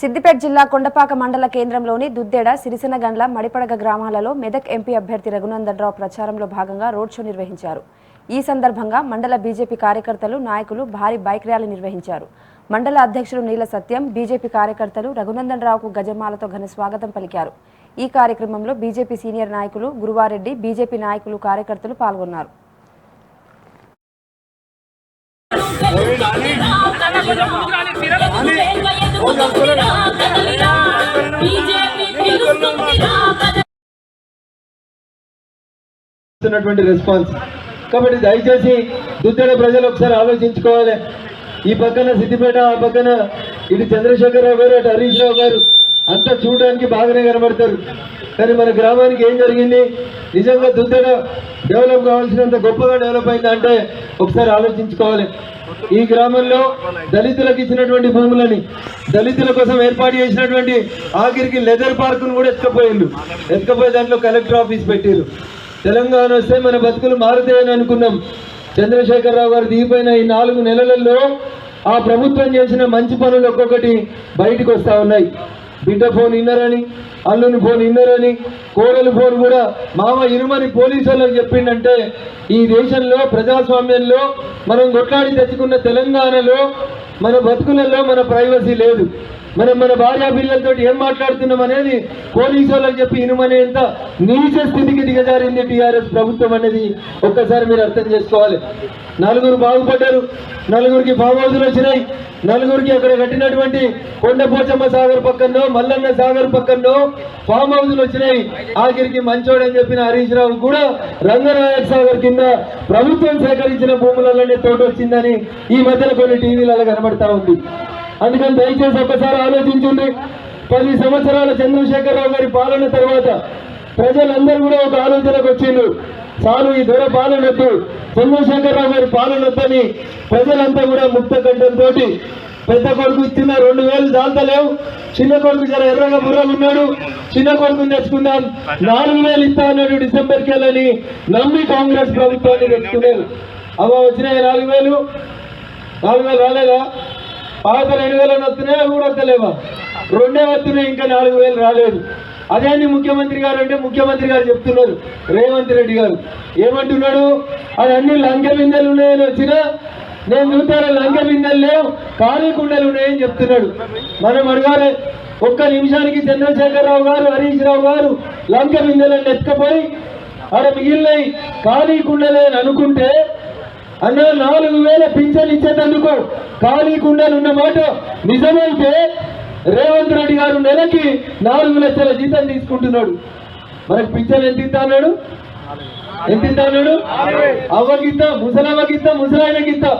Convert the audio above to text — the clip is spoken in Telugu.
సిద్దిపేట జిల్లా కొండపాక మండల కేంద్రంలోని దుద్దేడ సిరిసినగండ్ల మడిపడగ గ్రామాలలో మెదక్ ఎంపీ అభ్యర్థి రఘునందన్ రావు ప్రచారంలో భాగంగా రోడ్ షో నిర్వహించారు. ఈ సందర్భంగా మండల బీజేపీ కార్యకర్తలు నాయకులు భారీ బైక్ ర్యాలీ నిర్వహించారు. మండల అధ్యక్షుడు నీల సత్యం బీజేపీ కార్యకర్తలు రఘునందన్ రావుకు గజమాలతో ఘన స్వాగతం పలికారు. ఈ కార్యక్రమంలో బీజేపీ సీనియర్ నాయకులు గురువారెడ్డి బీజేపీ నాయకులు కార్యకర్తలు పాల్గొన్నారు. ఇస్తున్నటువంటి రెస్పాన్స్ కాబట్టి దయచేసి దుద్దెడ ప్రజలు ఒకసారి ఆలోచించుకోవాలి. ఈ పక్కన సిద్దిపేట ఆ పక్కన ఇటు చంద్రశేఖరరావు గారు అటు హరీష్ రావు గారు అంతా చూడడానికి బాగానే కనబడతారు. కానీ మన గ్రామానికి ఏం జరిగింది? నిజంగా దుద్దెడ డెవలప్ కావాల్సినంత గొప్పగా డెవలప్ అయిందా అంటే ఒకసారి ఆలోచించుకోవాలి. ఈ గ్రామంలో దళితులకు ఇచ్చినటువంటి భూములని దళితుల కోసం ఏర్పాటు చేసినటువంటి ఆఖరికి లెదర్ పార్కును కూడా ఎత్తుకపోయారు ఎత్తుకపోయి దాంట్లో కలెక్టర్ ఆఫీస్ పెట్టారు తెలంగాణ వస్తే మన బతుకులు మారుతాయని అనుకున్నాం. చంద్రశేఖరరావు గారు దిగిపోయిన ఈ నాలుగు నెలలలో ఆ ప్రభుత్వం చేసిన మంచి పనులు ఒక్కొక్కటి బయటకు వస్తూ ఉన్నాయి. బిడ్డ ఫోన్ ఇన్నరని అల్లుని ఫోన్ ఇన్నరని కోడలు ఫోన్ కూడా మామ ఇనుమని పోలీసు వాళ్ళకి చెప్పిండంటే ఈ దేశంలో ప్రజాస్వామ్యంలో మనం కొట్లాడి తెచ్చుకున్న తెలంగాణలో మన బతుకులలో మన ప్రైవసీ లేదు. మనం మన భార్యా పిల్లలతో ఏం మాట్లాడుతున్నాం అనేది పోలీసు వాళ్ళకి చెప్పి ఇనుమనేంత నీచ స్థితికి దిగజారింది టీఆర్ఎస్ ప్రభుత్వం అనేది ఒక్కసారి మీరు అర్థం చేసుకోవాలి. నలుగురు బాగుపడ్డారు నలుగురికి ఫామ్ వచ్చినాయి నలుగురికి అక్కడ కట్టినటువంటి కొండపోచమ్మ సాగర్ పక్కనో మల్లన్న సాగర్ పక్కనో ఫామ్ హౌజులు వచ్చినాయి. ఆఖరికి మంచోడని చెప్పిన హరీష్ రావు కూడా రంగనాయక్ సాగర్ కింద ప్రభుత్వం సేకరించిన భూములలోనే తోట వచ్చిందని ఈ మధ్యలో కొన్ని టీవీలలో కనబడతా ఉంది. అందుకని దయచేసి ఒకసారి ఆలోచించండి. పది సంవత్సరాల చంద్రశేఖరరావు గారి పాలన తర్వాత ప్రజలందరూ కూడా ఒక ఆలోచనకు వచ్చిండ్రు. చాలు ఈ దొర పాలన వద్దు. చంద్రశేఖరరావు గారి పాలన వద్దని ప్రజలంతా కూడా ముక్త కంఠంతో పెద్ద కొడుకు ఇచ్చిన రెండు వేలు దాల్తలేవు చిన్న కొడుకు జర ఎర్రగా బుర్రగా ఉన్నాడు. చిన్న కొడుకుని తెచ్చుకుందాం. నాలుగు వేలు ఇస్తా అన్నాడు డిసెంబర్కి కెళ్ళని నమ్మి కాంగ్రెస్ ప్రభుత్వాన్ని తెచ్చుకున్నారు అవ వచ్చినాయి నాలుగు వేలు. నాలుగు వేలు రాలేదా? పాతలు రెండు వేలు వస్తున్నాయా కూడా వస్తలేవా. రెండే వస్తున్నాయి ఇంకా నాలుగు వేలు రాలేదు. అదే ముఖ్యమంత్రి గారు అంటే ముఖ్యమంత్రి గారు చెప్తున్నారు రేవంత్ రెడ్డి గారు. ఏమంటున్నాడు? అది అన్ని లంక బిందెలు ఉన్నాయని వచ్చినా నేను చూస్తాను లంక బిందెలు లేవు ఖాళీ కుండలు ఉన్నాయని చెప్తున్నాడు. మనం అడగాలి ఒక్క నిమిషానికి చంద్రశేఖరరావు గారు హరీష్ రావు గారు లంక బిందెలను ఎత్తుకపోయి అక్కడ మిగిలినవి ఖాళీ కుండలే అని అనుకుంటే అన్న నాలుగు వేల పింఛన్ ఇచ్చేటందుకు ఖాళీ కుండలు ఉన్న మాట నిజమైతే రేవంత్ రెడ్డి గారు నెలకి నాలుగు లక్షల జీతం తీసుకుంటున్నాడు. మనకు పింఛన్ ఎంత ఇస్తా అన్నాడు? ఎంత ఇస్తా అన్నాడు? అవ్వకిద్దా ముసలాయనకిద్దా